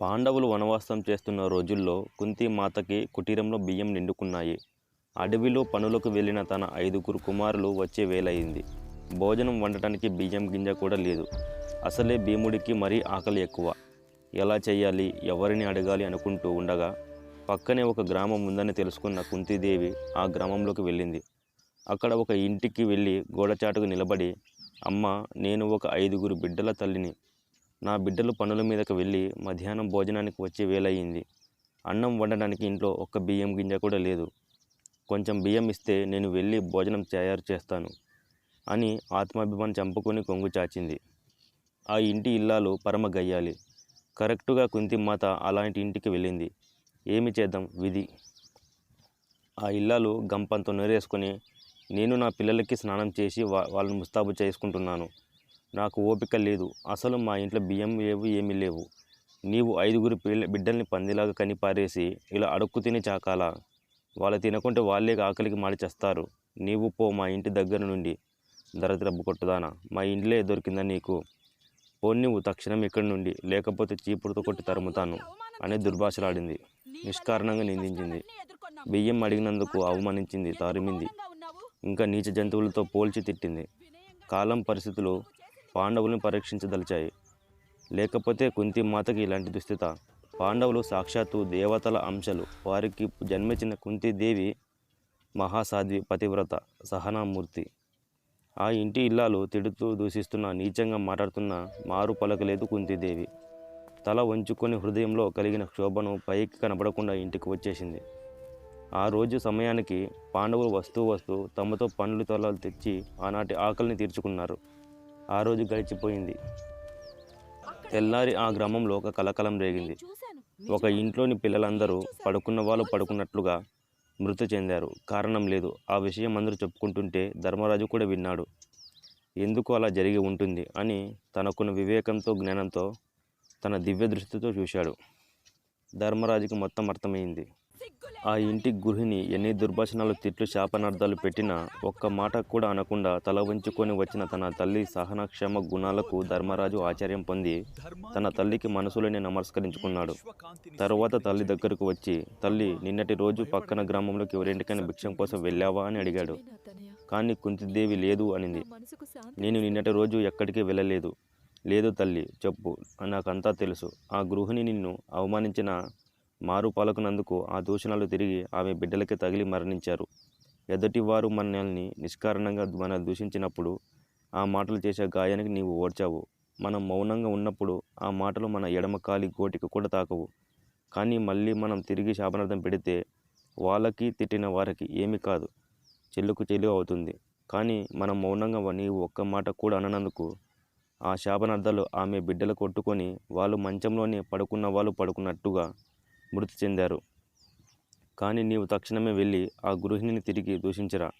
పాండవులు వనవాసం చేస్తున్న రోజుల్లో కుంతి మాతకి కుటీరంలో బియ్యం నిండుకున్నాయి. అడవిలో పనులకు వెళ్ళిన తన ఐదుగురు కుమారులు వచ్చే వేలయింది భోజనం వండటానికి బియ్యం గింజ కూడా లేదు. అసలే భీముడికి మరీ ఆకలి ఎక్కువ. ఎలా చేయాలి ఎవరిని అడగాలి అనుకుంటూ ఉండగా పక్కనే ఒక గ్రామం ఉందని తెలుసుకున్న కుంతీదేవి ఆ గ్రామంలోకి వెళ్ళింది. అక్కడ ఒక ఇంటికి వెళ్ళి గోడచాటుకు నిలబడి అమ్మ నేను ఒక ఐదుగురు బిడ్డల తల్లిని. నా బిడ్డలు పనుల మీదకు వెళ్ళి మధ్యాహ్నం భోజనానికి వచ్చే వేలయ్యింది అన్నం వండడానికి ఇంట్లో ఒక్క బియ్యం గింజ కూడా లేదు. కొంచెం బియ్యం ఇస్తే నేను వెళ్ళి భోజనం తయారు చేస్తాను అని ఆత్మాభిమానం చంపుకొని కొంగు చాచింది. ఆ ఇంటి ఇల్లాలు పరమ గయ్యాలి కరెక్టుగా కుంతిమాత అలాంటి ఇంటికి వెళ్ళింది. ఏమి చేద్దాం విధి? ఆ ఇల్లాలు గంపంతో నీరేసుకొని నేను నా పిల్లలకి స్నానం చేసి వా వాళ్ళని ముస్తాబు చేసుకుంటున్నాను. నాకు ఓపిక లేదు. అసలు మా ఇంట్లో బియ్యం లేవు ఏమీ లేవు. నీవు ఐదుగురు పిల్ల బిడ్డల్ని పందిలాగా కనిపారేసి ఇలా అడుక్కు తిని చాకాలా. వాళ్ళు తినకుంటే వాళ్ళే ఆకలికి మాడిచేస్తారు నీవు పో మా ఇంటి దగ్గర నుండి. దరద్రబ్బు కొట్టుదానా. మా ఇంట్లో దొరికిందా నీకు? పో నువ్వు తక్షణం ఇక్కడి నుండి. లేకపోతే చీపుడుతో కొట్టి తరుముతాను అని దుర్భాషలాడింది. నిష్కారణంగా నిందించింది. బియ్యం అడిగినందుకు అవమానించింది తారిమింది. ఇంకా నీచ జంతువులతో పోల్చి తిట్టింది. కాలం పరిస్థితులు పాండవులను పరీక్షించదలిచాయి. లేకపోతే కుంతి మాతకి ఇలాంటి దుస్థిత. పాండవులు సాక్షాత్తు దేవతల అంశాలు. వారికి జన్మించిన కుంతిదేవి మహాసాధ్వి పతివ్రత సహనామూర్తి. ఆ ఇంటి ఇల్లాలు తిడుతూ దూషిస్తున్న నీచంగా మాట్లాడుతున్న మారు పలకలేదు కుంతిదేవి తల వంచుకొని హృదయంలో కలిగిన క్షోభను పైకి కనపడకుండా ఇంటికి వచ్చేసింది. ఆ రోజు సమయానికి పాండవులు వస్తూ వస్తూ తమతో పండ్లు తొలలు తెచ్చి ఆనాటి ఆకలిని తీర్చుకున్నారు. ఆ రోజు గడిచిపోయింది. తెల్లారి ఆ గ్రామంలో ఒక కలకలం రేగింది. ఒక ఇంట్లోని పిల్లలందరూ పడుకున్న వాళ్ళు పడుకున్నట్లుగా మృతి చెందారు. కారణం లేదు. ఆ విషయం అందరూ చెప్పుకుంటుంటే ధర్మరాజు కూడా విన్నాడు. ఎందుకు అలా జరిగి ఉంటుంది అని తనకున్న వివేకంతో జ్ఞానంతో తన దివ్య దృష్టితో చూశాడు. ధర్మరాజుకి మొత్తం అర్థమైంది. ఆ ఇంటి గృహిణి ఎన్ని దుర్భాషణాలు తిట్లు శాపనార్థాలు పెట్టినా ఒక్క మాట కూడా అనకుండా తల వంచుకొని వచ్చిన తన తల్లి సహనక్షమ గుణాలకు ధర్మరాజు ఆశ్చర్యం పొంది తన తల్లికి మనసులోనే నమస్కరించుకున్నాడు. తరువాత తల్లి దగ్గరకు వచ్చి తల్లి నిన్నటి రోజు పక్కన గ్రామంలోకి ఎవరింటికైనా భిక్షం కోసం వెళ్ళావా? అని అడిగాడు. కానీ కుంతిదేవి లేదు అనింది. నేను నిన్నటి రోజు ఎక్కడికి వెళ్ళలేదు. లేదు తల్లి చెప్పు నాకంతా తెలుసు. ఆ గృహిణి నిన్ను అవమానించిన మారు పలుకునందుకు ఆ దూషణలు తిరిగి ఆమె బిడ్డలకి తగిలి మరణించారు. ఎదుటివారు మనల్ని నిష్కారణంగా మన దూషించినప్పుడు ఆ మాటలు చేసే గాయానికి నీవు ఓడ్చావు మనం మౌనంగా ఉన్నప్పుడు ఆ మాటలు మన ఎడమ కాలి గోటికి కూడా తాకవు. కానీ మళ్ళీ మనం తిరిగి శాపనార్థం పెడితే వాళ్ళకి తిట్టిన వారికి ఏమీ కాదు. చెల్లుకు చెల్లు అవుతుంది. కానీ మనం మౌనంగా నీవు ఒక్క మాట కూడా అననందుకు ఆ శాపనార్థాలు ఆమె బిడ్డలు కొట్టుకొని వాళ్ళు మంచంలోనే పడుకున్న వాళ్ళు పడుకున్నట్టుగా మృతి చెందారు. కానీ నీవు తక్షణమే వెళ్ళి ఆ గృహిణిని తిరిగి దూషించరా?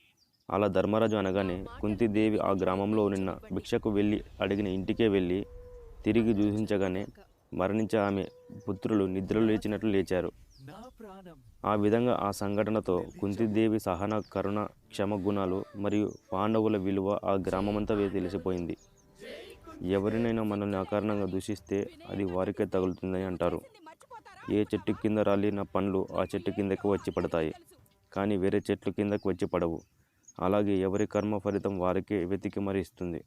అలా ధర్మరాజు అనగానే కుంతిదేవి ఆ గ్రామంలో నిన్న భిక్షకు వెళ్ళి అడిగిన ఇంటికే వెళ్ళి తిరిగి దూషించగానే మరణించే ఆమె పుత్రులు నిద్రలు లేచినట్లు లేచారు. ఆ విధంగా ఆ సంఘటనతో కుంతిదేవి సహన కరుణ క్షమ గుణాలు మరియు పాండవుల విలువ ఆ గ్రామమంతా తెలిసిపోయింది. ఎవరినైనా మనల్ని అకారణంగా దూషిస్తే అది వారికే తగులుతుందని అంటారు. ఏ చెట్టు కింద రాలిన పండ్లు ఆ చెట్టు కిందకి వచ్చి పడతాయి. కానీ వేరే చెట్ల కిందకు వచ్చి పడవు. అలాగే ఎవరి కర్మ ఫలితం వారికే వెతికి మరిస్తుంది